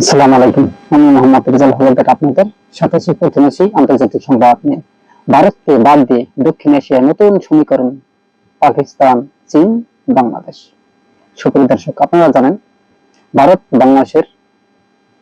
আসসালামু আলাইকুম। আমি মোহাম্মদ রেজাল হলদার আপনাদের সাথে প্রতিবেশী আন্তর্জাতিক সংবাদ নিয়ে। ভারতকে বাদ দিয়ে দক্ষিণ নতুন সমীকরণ, পাকিস্তান, চীন, বাংলাদেশ। সুপ্রিয় দর্শক, আপনারা জানেন, ভারত বাংলাদেশের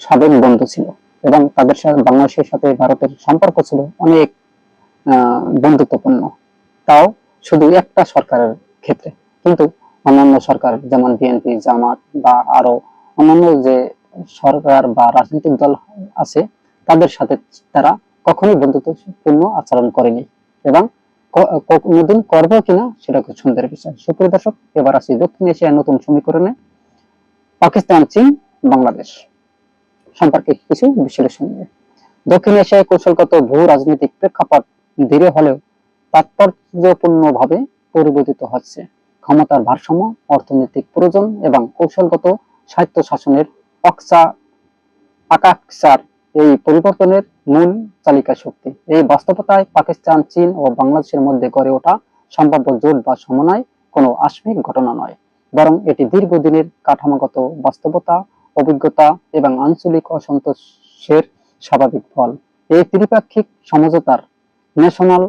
সাবেক বন্ধু ছিল এবং তাদের সাথে বাংলাদেশের সাথে ভারতের সম্পর্ক ছিল অনেক বন্ধুত্বপূর্ণ। তাও শুধু একটা সরকারের ক্ষেত্রে। কিন্তু অন্যান্য সরকার যেমন বিএনপি, জামাত বা আরও অন্যান্য যে সরকার বা রাজনৈতিক দল আছে, তাদের সাথে তারা কখনোই বন্ধুত্বপূর্ণ আচরণ করেনি। এবং কোনোদিন করবে কিনা সেটা খুব সুন্দর বিষয়। সুপ্রিয় দর্শক, এবার আসি দক্ষিণ এশিয়ার নতুন সমীকরণে। পাকিস্তান, চীন, বাংলাদেশ সম্পর্কে কিছু বিশ্লেষণ নিয়ে। দক্ষিণ এশিয়ায় কৌশলগত ভূ রাজনৈতিক প্রেক্ষাপট ধীরে হলেও তাৎপর্যপূর্ণভাবে পরিবর্তিত হচ্ছে। ক্ষমতার ভারসাম্য, অর্থনৈতিক প্রয়োজন এবং কৌশলগত স্বায়ত্ত শাসনের অক্সা আকাঙ্ক্ষার এই পরিবর্তনের মূল চালিকা শক্তি। এই বাস্তবতায় পাকিস্তান, চীন ও বাংলাদেশের মধ্যে গড়ে ওঠা সম্ভাব্য জোট বা সমন্বয় কোনো আকস্মিক ঘটনা নয়। বরং এটি দীর্ঘদিনের কাঠামোগত বাস্তবতা, অভিজ্ঞতা এবং আঞ্চলিক অসন্তোষের স্বাভাবিক ফল। এই ত্রিপাক্ষিক সমঝোতার ন্যাশনাল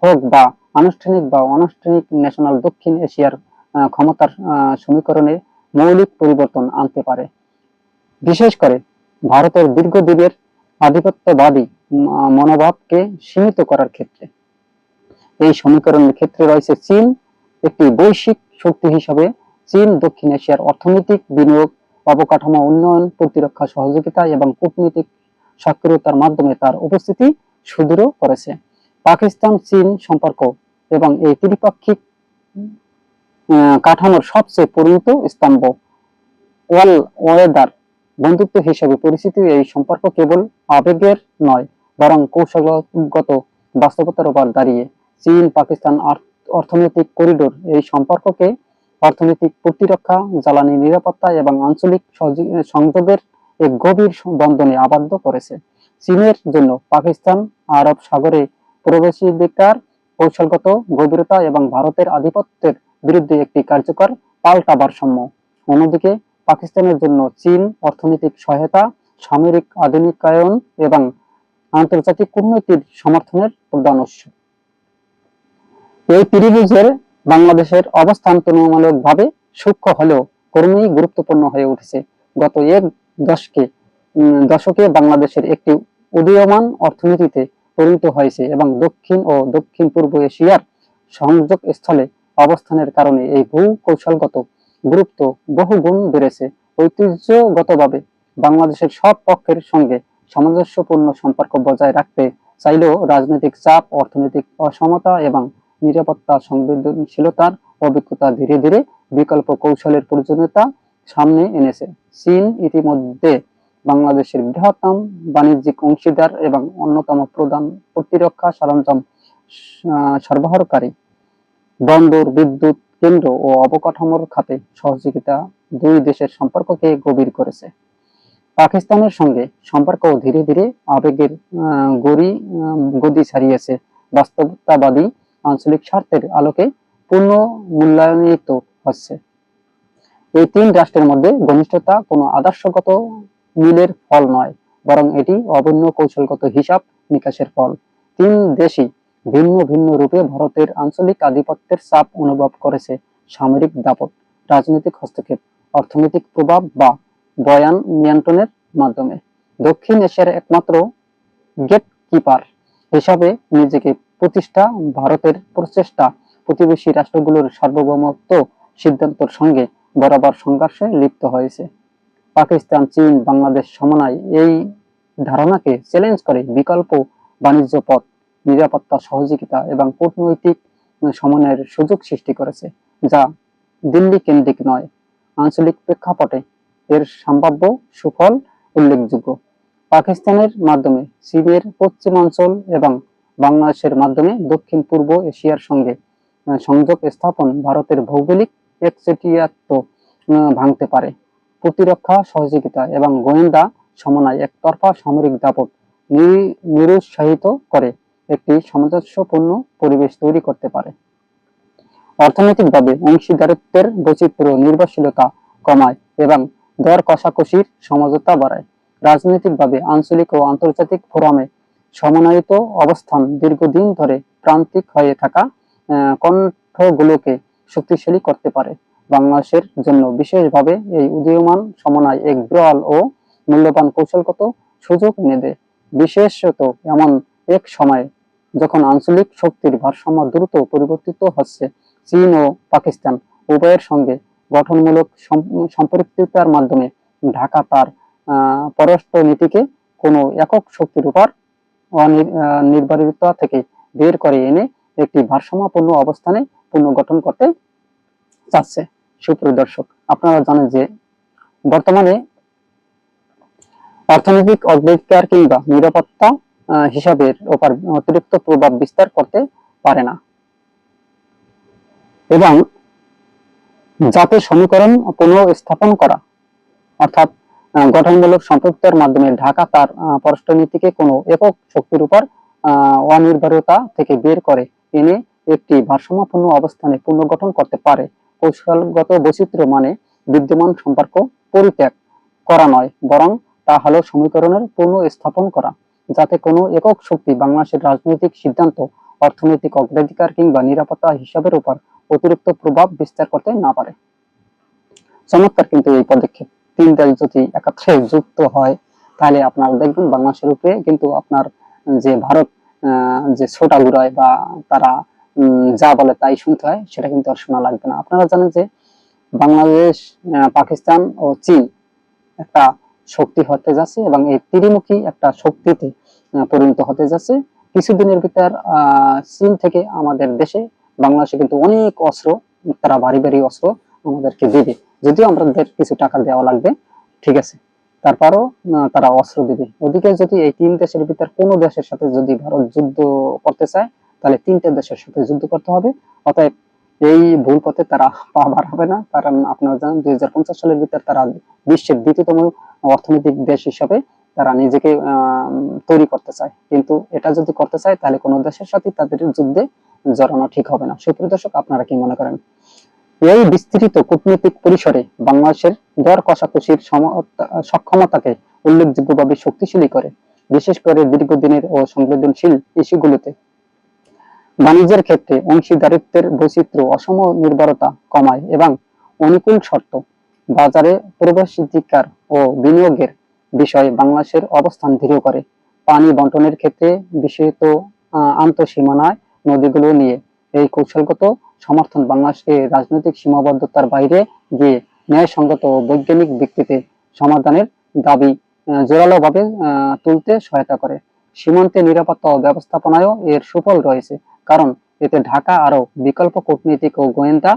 হোক বা আনুষ্ঠানিক বা অনানুষ্ঠানিক ন্যাশনাল দক্ষিণ এশিয়ার ক্ষমতার সমীকরণে মৌলিক পরিবর্তন আনতে পারে। বিশেষ করে ভারতের দীর্ঘদিনের আধিপত্যবাদী মনোভাবকে সীমিত করার ক্ষেত্রে। এই সমীকরণের ক্ষেত্রে রয়েছে চীন, একটি বৈশ্বিক শক্তি হিসাবে চীন, দক্ষিণ এশিয়ার অর্থনৈতিক বিনিয়োগ, অবকাঠামো উন্নয়ন, প্রতিরক্ষা সহযোগিতা এবং কূটনৈতিক সক্রিয়তার মাধ্যমে তার উপস্থিতি সুদৃঢ় করেছে। পাকিস্তান, চীন সম্পর্ক এবং এই ত্রিপাক্ষিক কাঠামোর সবচেয়ে পরিণত স্তম্ভ, ওয়াল ওয়েদার বন্ধুত্ব হিসেবে পরিচিত এই সম্পর্ক কেবল আবেগের নয়, বরং কৌশলগত বাস্তবতার উপর দাঁড়িয়ে। চীন, পাকিস্তান অর্থনৈতিক করিডোর এই সম্পর্ককে অর্থনৈতিক প্রতিরক্ষা, জ্বালানি নিরাপত্তা এবং আঞ্চলিক সংযোগের এক গভীর বন্ধনে আবদ্ধ করেছে। চীনের জন্য পাকিস্তান আরব সাগরে প্রবেশাধিকার, কৌশলগত গভীরতা এবং ভারতের আধিপত্যের বিরুদ্ধে একটি কার্যকর পাল্টা ভারসাম্য। অন্যদিকে পাকিস্তানের জন্য চীন অর্থনৈতিক সহায়তা, সামরিক আধুনিকায়ন এবং আন্তর্জাতিক কূটনৈতিক সমর্থনের প্রধান উৎস। এই ত্রিভুজের বাংলাদেশের অবস্থান তুলনামূলকভাবে সূক্ষ্ম হলেও ক্রমেই গুরুত্বপূর্ণ হয়ে উঠেছে। গত এক দশকে দশকে বাংলাদেশের একটি উদীয়মান অর্থনীতিতে পরিণত হয়েছে এবং দক্ষিণ ও দক্ষিণ পূর্ব এশিয়ার সংযোগ স্থলে অবস্থানের কারণে এই ভূ কৌশলগত গুরুত্ব বহুগুণ বেড়েছে। ঐতিহ্যগতভাবে বাংলাদেশের সব পক্ষের সঙ্গে সামঞ্জস্যপূর্ণ সম্পর্ক বজায় রাখতে চাইলেও রাজনৈতিক চাপ, অর্থনৈতিক অসমতা এবং নিরাপত্তা, সংবেদনশীলতার অভিজ্ঞতা ধীরে ধীরে বিকল্প কৌশলের প্রয়োজনীয়তা সামনে এনেছে। চীন ইতিমধ্যে বাংলাদেশের বৃহত্তম বাণিজ্যিক অংশীদার এবং অন্যতম প্রধান প্রতিরক্ষা সরঞ্জাম সরবরাহকারী। বন্দর, বিদ্যুৎ কেন্দ্র ও অবকাঠামোর খাতে সহযোগিতা দুই দেশের সম্পর্ককে গভীর করেছে। পাকিস্তানের সঙ্গে সম্পর্ক ধীরে ধীরে আবেগের গড়ি গদি ছাড়িয়েছে। বাস্তবতাবাদী আঞ্চলিক স্বার্থের আলোকে পূর্ণ মূল্যায়নিত হচ্ছে। এই তিন রাষ্ট্রের মধ্যে ঘনিষ্ঠতা কোনো আদর্শগত মিলের ফল নয়, বরং এটি অভিন্ন কৌশলগত হিসাব নিকাশের ফল। তিন দেশই ভিন্ন ভিন্ন রূপে ভারতের আঞ্চলিক আধিপত্যের চাপ অনুভব করেছে সামরিক দাপট, রাজনৈতিক হস্তক্ষেপ, অর্থনৈতিক প্রভাব বা বয়ান নিয়ন্ত্রণের মাধ্যমে। দক্ষিণ এশিয়ার একমাত্র গেট কিপার হিসাবে নিজেকে প্রতিষ্ঠা ভারতের প্রচেষ্টা প্রতিবেশী রাষ্ট্রগুলোর সার্বভৌমত্ব সিদ্ধান্তের সঙ্গে বরাবর সংঘর্ষে লিপ্ত হয়েছে। পাকিস্তান, চীন, বাংলাদেশ সমন্বয় এই ধারণাকে চ্যালেঞ্জ করে বিকল্প বাণিজ্য পথ নিরাপত্তা, সহযোগিতা এবং কূটনৈতিক সমন্বয়ের সুযোগ সৃষ্টি করেছে, যা দিল্লি কেন্দ্রিক নয়, আঞ্চলিক প্রেক্ষাপটে এর সম্ভাব্য সুফল উল্লেখযোগ্য। পাকিস্তানের মাধ্যমে, চীনের পশ্চিমাঞ্চল এবং বাংলাদেশের মাধ্যমে দক্ষিণ পূর্ব এশিয়ার সঙ্গে সংযোগ স্থাপন ভারতের ভৌগোলিক একচেটিয়াত্ব ভাঙতে পারে। প্রতিরক্ষা, সহযোগিতা এবং গোয়েন্দা সমন্বয় একতরফা সামরিক দাপট নিরুৎসাহিত করে। একটি সামঞ্জস্যপূর্ণ পরিবেশ তৈরি করতে পারে। অর্থনৈতিকভাবে অংশীদারিত্বের বৈচিত্র্য, নির্ভরশীলতা কমায় এবং দর কষাকষির সমঝোতা বাড়ায়। রাজনৈতিকভাবে আঞ্চলিক ও আন্তর্জাতিক ফোরামে সমন্বিত অবস্থান দীর্ঘদিন ধরে প্রান্তিক হয়ে থাকা কণ্ঠগুলোকে শক্তিশালী করতে পারে। বাংলাদেশের জন্য বিশেষভাবে এই উদীয়মান সমন্বয় এক বিরল ও মূল্যবান কৌশলগত সুযোগ এনে দেয় বিশেষত এমন এক সময়ে যখন আঞ্চলিক শক্তির ভারসাম্য দ্রুত পরিবর্তিত হচ্ছে, চীন ও পাকিস্তান উভয়ের সঙ্গে গঠনমূলক সম্পৃক্ততার মাধ্যমে ঢাকা তার পররাষ্ট্র নীতিকে কোনো একক শক্তির উপর নির্ভরতা থেকে বের করে এনে একটি ভারসাম্যপূর্ণ অবস্থানে পুনর্গঠন করতে চাচ্ছে। সুপ্রিয় দর্শক, আপনারা জানেন যে বর্তমানে অর্থনৈতিক অগ্রাধিকার কিংবা নিরাপত্তা হিসাবের ওপর অতিরিক্ত প্রভাব বিস্তার করতে পারে না। এবং জাতীয় সমীকরণ পুনঃস্থাপন করা, অর্থাৎ গঠনমূলক সম্পৃক্ততার মাধ্যমে ঢাকা তার পররাষ্ট্রনীতিকে কোনো একক শক্তির উপর অনির্ভরতা থেকে বের করে এনে একটি ভারসাম্যপূর্ণ অবস্থানে পুনর্গঠন করতে পারে। কৌশলগত বৈচিত্র্য মানে বিদ্যমান সম্পর্ক পরিত্যাগ করা নয়, বরং তা হলো সমীকরণের পূর্ণ স্থাপন করা। যাতে কোনো একক শক্তি বাংলাদেশের রাজনৈতিক সিদ্ধান্ত, অর্থনৈতিক অগ্রাধিকার কিংবা নিরাপত্তা হিসাবের উপর অতিরিক্ত প্রভাব বিস্তার করতে না পারে। চমৎকার কিন্তু এই পদক্ষেপ। তিন দেশ যদি একাত্রে যুক্ত হয়, তাহলে আপনারা দেখবেন বাংলাদেশের উপরে কিন্তু আপনার যে ভারত যে ছোটা ঘুরায় বা তারা যা বলে তাই শুনতে হয়, সেটা কিন্তু আর শোনা লাগবে না। আপনারা জানেন যে বাংলাদেশ পাকিস্তান ও চীন একটা শক্তি হতে যাচ্ছে এবং এই ত্রিমুখী একটা শক্তিতে পরিণত হতে যাচ্ছে। কিছুদিনের ভিতর চীন থেকে আমাদের দেশে বাংলাদেশে কিন্তু অনেক অস্ত্র, তারা ভারী ভারী অস্ত্র আমাদেরকে দিবে। যদিও আমাদের কিছু টাকা দেওয়া লাগবে, ঠিক আছে। তারপরও তারা অস্ত্র দিবে। ওদিকে যদি এই তিন দেশের ভিতর কোনো দেশের সাথে যদি ভারত যুদ্ধ করতে চায়, তাহলে তিনটে দেশের সাথে যুদ্ধ করতে হবে। অতএব এই ভুল পথে তারা পা বাড়াবে না। কারণ আপনারা জানেন, দুই হাজার পঞ্চাশ সালের ভিতর তারা বিশ্বের দ্বিতীয়তম অর্থনৈতিক দেশ হিসাবে তারা নিজেকে তৈরি করতে চায়। কিন্তু এটা যদি করতে চায়, তাহলে কোনো দেশের সাথে তাদের যুদ্ধে জড়ানো ঠিক হবে না। সুপ্রিয় দর্শক, আপনারা কি মনে করেন? এই বিস্তৃত কূটনৈতিক পরিসরে বাংলাদেশের দর কষাকষির সক্ষমতাকে উল্লেখযোগ্যভাবে শক্তিশালী করে, বিশেষ করে দীর্ঘদিনের ও সংবেদনশীল ইস্যুগুলোতে। বাণিজ্যের ক্ষেত্রে অংশীদারিত্বের বৈচিত্র্য, অসম নির্ভরতা কমায় এবং অনুকূল শর্ত, বাজারে প্রবেশাধিকার ও বিনিয়োগের বিষয়ে বাংলাদেশের অবস্থান দৃঢ় করে। পানি বন্টনের ক্ষেত্রে বিশেষত আন্তঃসীমানায় নদীগুলো নিয়ে এই কৌশলগত সমর্থন বাংলাদেশকে রাজনৈতিক সীমাবদ্ধতার বাইরে গিয়ে ন্যায়সঙ্গত ও বৈজ্ঞানিক ভিত্তিতে সমাধানের দাবি জোরালোভাবে তুলতে সহায়তা করে। সীমান্তে নিরাপত্তা ব্যবস্থাপনায়ও এর সুফল রয়েছে, কারণ এতে ঢাকা আরও বিকল্প কূটনীতিক ও গোয়েন্দা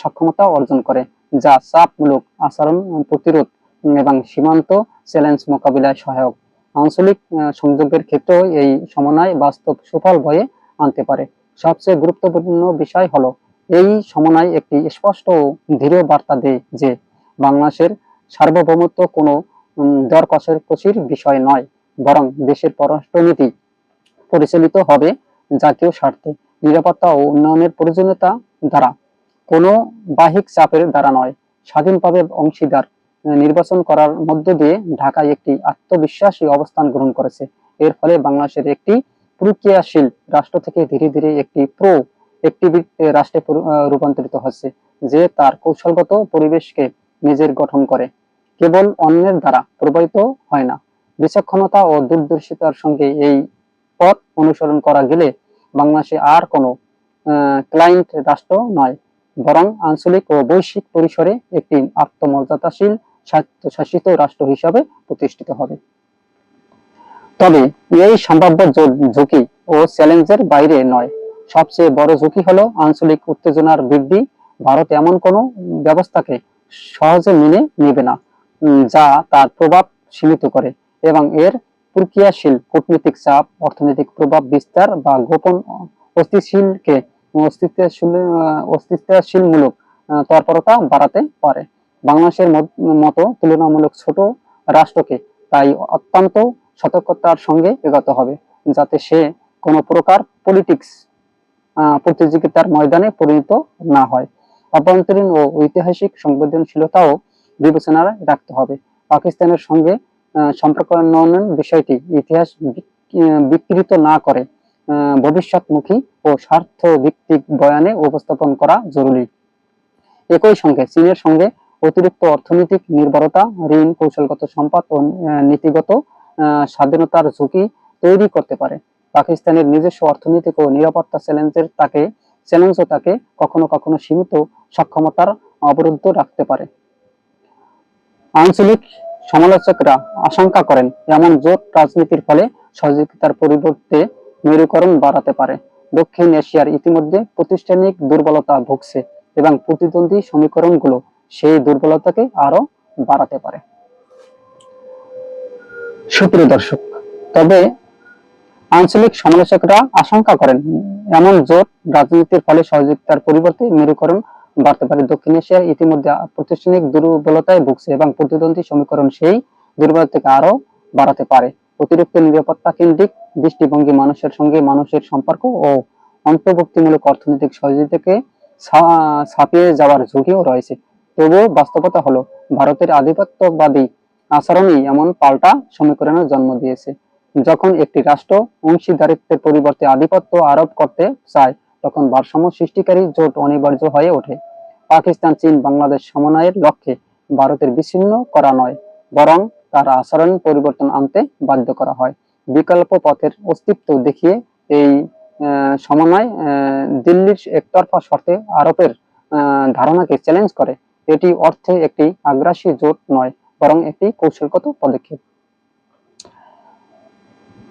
সক্ষমতা অর্জন করে, যা চাপমূলক আচরণ প্রতিরোধ এবং সীমান্ত চ্যালেঞ্জ মোকাবিলায় সহায়ক। আঞ্চলিক সংযোগের ক্ষেত্রেও এই সমন্বয় বাস্তব সুফল বয়ে আনতে পারে। সবচেয়ে গুরুত্বপূর্ণ বিষয় হলো এই সমন্বয় একটি স্পষ্ট ও দৃঢ় বার্তা দেয় যে বাংলাদেশের সার্বভৌমত্ব কোনো উম, দর কষাকষির বিষয় নয় বরং দেশের পররাষ্ট্রনীতি পরিচালিত হবে জাতীয় স্বার্থে নিরাপত্তা ও উন্নয়নের প্রয়োজনীয়তা দ্বারা। কোনো বাহিক চাপের দ্বারা নয় স্বাধীনভাবে অংশীদার নির্বাচন করার মধ্য দিয়ে ঢাকায় একটি আত্মবিশ্বাসী অবস্থান গ্রহণ করেছে। এর ফলে বাংলাদেশের একটি প্রক্রিয়াশীল রাষ্ট্র থেকে ধীরে ধীরে একটি প্রো একটিভিট রাষ্ট্রে রূপান্তরিত হচ্ছে, যে তার কৌশলগত পরিবেশকে নিজের গঠন করে। কেবল অন্যের দ্বারা প্রভাবিত হয় না। বিচক্ষণতা ও দূরদর্শিতার সঙ্গে এই পথ অনুসরণ করা গেলে বাংলাদেশে আর কোনো ক্লায়েন্ট রাষ্ট্র নয়, বরং আঞ্চলিক ও বৈশ্বিক পরিসরে একটি আত্মমর্যাদাশীল স্বায়ত্তশাসিত রাষ্ট্র হিসাবে প্রতিষ্ঠিত হবে। তবে এই সম্ভাব্য ঝুঁকি ও চ্যালেঞ্জের বাইরে নয়। সবচেয়ে বড় ঝুঁকি হলো আঞ্চলিক উত্তেজনার বৃদ্ধি। ভারত এমন কোনো ব্যবস্থাকে সহজে মেনে নেবে না যা তার প্রভাব সীমিত করে এবং এর প্রক্রিয়াশীল কূটনৈতিক চাপ, অর্থনৈতিক প্রভাব বিস্তার বা গোপন অস্থিতিশীলকে অস্তিত্বশীল অস্তিত্বশীলমূলক তৎপরতা বাড়াতে পারে। বাংলাদেশের মতো তুলনামূলক ছোট রাষ্ট্রকে তাই অত্যন্ত সতর্কতার সঙ্গে এগোতে হবে যাতে সে কোনো প্রকার পলিটিক্স প্রতিযোগিতার ময়দানে পরিণত না হয়। অভ্যন্তরীণ ও ঐতিহাসিক সংবেদনশীলতাও বিবেচনায় রাখতে হবে। পাকিস্তানের সঙ্গে সম্পর্ক উন্নয়নের বিষয়টি ইতিহাস বিকৃত না করে ভবিষ্যৎমুখী ও স্বার্থ ভিত্তিক বয়ানে উপস্থাপন করা জরুরি। একই সঙ্গে চীনের সঙ্গে অতিরিক্ত অর্থনৈতিক নির্ভরতা, ঋণ, কৌশলগত সম্পদ ও নীতিগত স্বাধীনতার ঝুঁকি তৈরি করতে পারে। পাকিস্তানের নিজস্ব অর্থনৈতিক ও নিরাপত্তা চ্যালেঞ্জের তাকে, চ্যালেঞ্জও তাকে কখনো কখনো সীমিত সক্ষমতার অবরুদ্ধ রাখতে পারে। আঞ্চলিক সমালোচকরা আশঙ্কা করেন, এমন জোট রাজনীতির ফলে সহযোগিতার পরিবর্তে মেরুকরণ বাড়াতে পারে। দক্ষিণ এশিয়ার ইতিমধ্যে প্রতিষ্ঠানিক দুর্বলতা ভুগছে এবং প্রতিদ্বন্দ্বী সমীকরণগুলো সেই দুর্বলতাকে আরও বাড়াতে পারে। সুপ্রিয় দর্শক, তবে আঞ্চলিক সমালোচকরা আশঙ্কা করেন, এমন জোট রাজনীতির ফলে সহযোগিতার পরিবর্তে মেরুকরণ বাড়তে পারে। দক্ষিণ এশিয়ার ইতিমধ্যে প্রাতিষ্ঠানিক দুর্বলতায় ভুগছে এবং প্রতিদ্বন্দ্বী সমীকরণ সেই দুর্বলতাকে আরও বাড়াতে পারে। অতিরিক্ত নিরাপত্তা কেন্দ্রিক দৃষ্টিভঙ্গি মানুষের সঙ্গে মানুষের সম্পর্ক ও অন্তর্ভুক্তিমূলক অর্থনৈতিক সহযোগিতাকে ছাপিয়ে যাওয়ার ঝুঁকিও রয়েছে। তবুও বাস্তবতা হলো, ভারতের আধিপত্যবাদী আচরণই এমন পাল্টা সমীকরণের জন্ম দিয়েছে। যখন একটি রাষ্ট্র অংশীদারিত্বের পরিবর্তে আধিপত্য আরোপ করতে চায়, তখন ভারসাম্য সৃষ্টিকারী জোট অনিবার্য হয়ে ওঠে। পাকিস্তান, চীন, বাংলাদেশ সমন্বয়ের লক্ষ্যে ভারতের বিচ্ছিন্ন করা নয়, বরং তার আচরণ পরিবর্তন আনতে বাধ্য করা হয়। বিকল্প পথের অস্তিত্ব দেখিয়ে এই সমন্বয় দিল্লির একতরফা শর্তে আরোপের ধারণাকে চ্যালেঞ্জ করে। এটি অর্থে একটি আগ্রাসী জোট নয়, বরং একটি কৌশলগত পদক্ষেপ।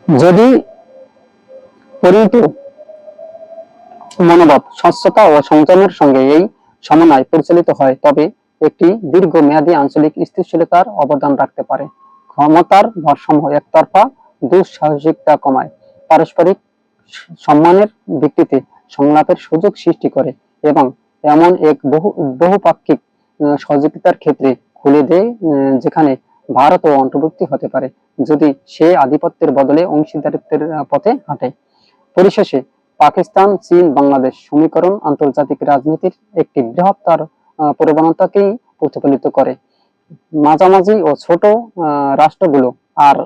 যদি মনোভাব, স্বচ্ছতা ও সংযমের সঙ্গে এই সমন্বয় পরিচালিত হয়, তবে একটি দীর্ঘ মেয়াদী আঞ্চলিক স্থিতিশীলতার অবদান রাখতে পারে। ক্ষমতার ভারসাম্য একতরফা, দুঃসাহসিকতা কমায়, পারস্পরিক সম্মানের ভিত্তিতে সংলাপের সুযোগ সৃষ্টি করে, এবং এমন এক বহু, বহুপাক্ষিক সহযোগিতার ক্ষেত্রে খুলে দেয় যেখানে ভারতও অন্তর্ভুক্তি হতে পারে, যদি সে আধিপত্যের বদলে অংশীদারিত্বের পথে হাঁটে। পরিশেষে, পাকিস্তান, চীন, বাংলাদেশ সমীকরণ আন্তর্জাতিক রাজনীতির একটি বৃহত্তর প্রবণতাকেই প্রতিফলিত করে। মাঝামাঝি ও ছোট রাষ্ট্রগুলো আর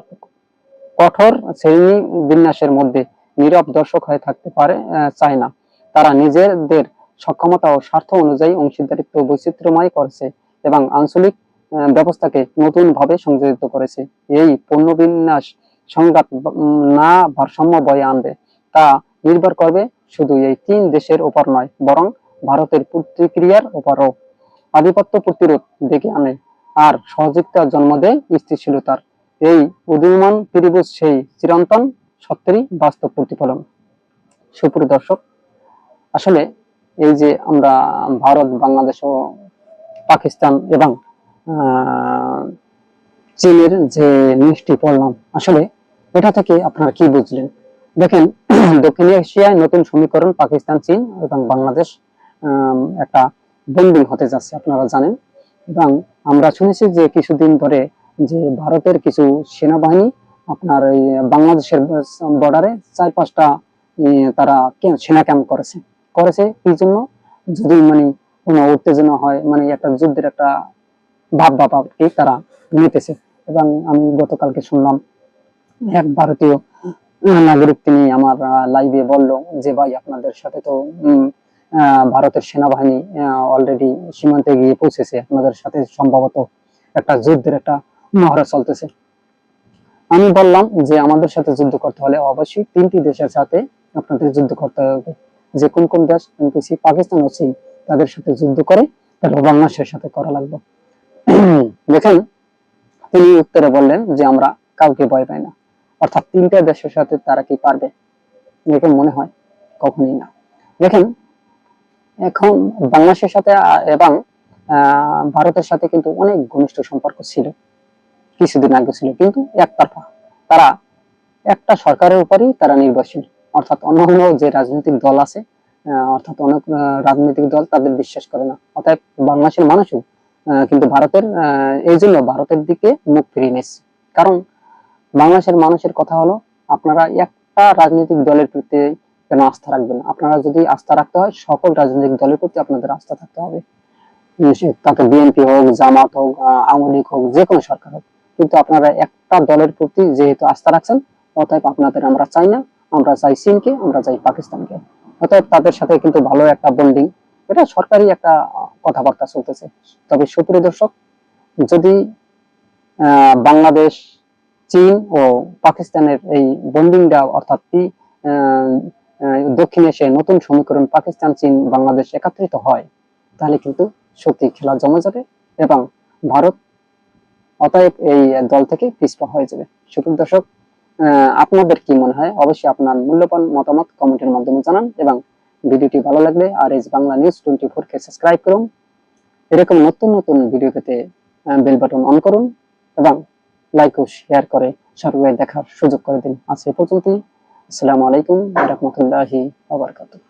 কঠোর শ্রেণি বিন্যাসের মধ্যে নীরব দর্শক হয়ে থাকতে পারে চায় না তারা নিজেদের সক্ষমতা ও স্বার্থ অনুযায়ী অংশীদারিত্ব বৈচিত্র্যময় করেছে এবং আঞ্চলিক ব্যবস্থাকে নতুন ভাবে সংযোজিত করেছে। এই পণ্যবিন্যাস সংঘাত না ভারসাম্য বয়ে আনবে তা নির্ভর করবে শুধু এই তিন দেশের উপর নয়, বরং ভারতের প্রতিক্রিয়ার উপরও। আধিপত্য প্রতিরোধ ডেকে আনে আর সহযোগিতা জন্ম দেয় স্থিতিশীলতার। এই উদীয়মান ত্রিভুজ সেই চিরন্তন সত্যেরই বাস্তব প্রতিফলন। সুপ্রিয় দর্শক, আসলে এই যে আমরা ভারত, বাংলাদেশ ও পাকিস্তান এবং চীনের যে নিউজটি পড়লাম আসলে এটা থেকে আপনারা কি বুঝলেন? দেখেন, দক্ষিণ এশিয়ায় নতুন সমীকরণ পাকিস্তান, চীন এবং বাংলাদেশ একটা বন্ডিং হতে যাচ্ছে, আপনারা জানেন। এবং আমরা শুনেছি যে কিছুদিন ধরে যে ভারতের কিছু সেনাবাহিনী আপনার বাংলাদেশের বর্ডারে চার পাঁচটা তারা সেনা ক্যাম্প করেছে। করেছে কি জন্য যদি মানে কোনো উত্তেজনা হয় মানে একটা যুদ্ধের একটা ভাব ভাব আর তারা নিতেছে। এবং আমি গতকালকে শুনলাম এক ভারতীয় নাগরিক তিনি আমার লাইভে বলল যে, ভাই, আপনাদের সাথে তো ভারতের সেনাবাহিনী অলরেডি সীমান্তে গিয়ে পৌঁছেছে। আপনাদের সাথে সম্ভবত একটা যুদ্ধের একটা মহড়া চলতেছে। আমি বললাম যে, আমাদের সাথে যুদ্ধ করতে হলে অবশ্যই তিনটি দেশের সাথে আপনাদের যুদ্ধ করতে হবে। যে কোন কোন দেশ এমপিসি পাকিস্তান চীন তাদের সাথে যুদ্ধ করে তারপর বাংলাদেশের সাথে করা লাগবে। দেখেন, তিনি উত্তরে বললেন যে আমরা কাউকে ভয় পাই না। অর্থাৎ তিনটা দেশের সাথে তারা কি পারবে? দেখে মনে হয়, কখনোই না। দেখেন, এখন বাংলাদেশের সাথে, এবং ভারতের সাথে কিন্তু অনেক ঘনিষ্ঠ সম্পর্ক ছিল, কিছুদিন আগে ছিল। কিন্তু একতরফা, তারা একটা সরকারের উপরই তারা নির্ভরশীল। অর্থাৎ অন্য অন্য যে রাজনৈতিক দল আছে অর্থাৎ অনেক রাজনৈতিক দল তাদের বিশ্বাস করে না। অতএব বাংলাদেশের মানুষও কিন্তু ভারতের এই জন্য ভারতের দিকে মুখ ফিরিয়ে নিচ্ছে কারণ বাংলাদেশের মানুষের কথা হলো, আপনারা একটা রাজনৈতিক দলের প্রতি কেন আস্থা রাখবেন আপনারা যদি আস্থা রাখতে হয়, সকল রাজনৈতিক দলের প্রতি আপনাদের আস্থা থাকতে হবে। তাতে বিএনপি হোক, জামাত হোক আওয়ামী লীগ হোক, যে কোনো সরকার হোক। কিন্তু আপনারা একটা দলের প্রতি যেহেতু আস্থা রাখছেন, অতএব আপনাদের আমরা চাই না আমরা চাই চীনকে, আমরা চাই পাকিস্তানকে। অতএব তাদের সাথে কিন্তু ভালো একটা বন্ডিং এটা সরকারি একটা কথাবার্তা চলতেছে। তবে সুপ্রিয় দর্শক, যদি বাংলাদেশ, চীন ও পাকিস্তানের এই বন্ডিংটা অর্থাৎ দক্ষিণ এশিয়ায় নতুন সমীকরণ পাকিস্তান, চীন, বাংলাদেশ একত্রিত হয়, তাহলে কিন্তু সত্যি খেলা জমে যাবে এবং ভারত অতএব এই দল থেকে পিছপা হয়ে যাবে। সুপ্রিয় দর্শক আপনাদের কি মনে হয়? অবশ্যই আপনার মূল্যবান মতামত কমেন্টের মাধ্যমে জানান এবং ভিডিওটি ভালো লাগলে আর S Bangla news twenty four কে সাবস্ক্রাইব করুন। এরকম নতুন নতুন ভিডিও পেতে বেল বাটন অন করুন এবং লাইক ও শেয়ার করে সর্বাই দেখার সুযোগ করে দিন। আজ এ পর্যন্তই। আসসালামু আলাইকুম রহমতুল্লাহি আবরকাতুহ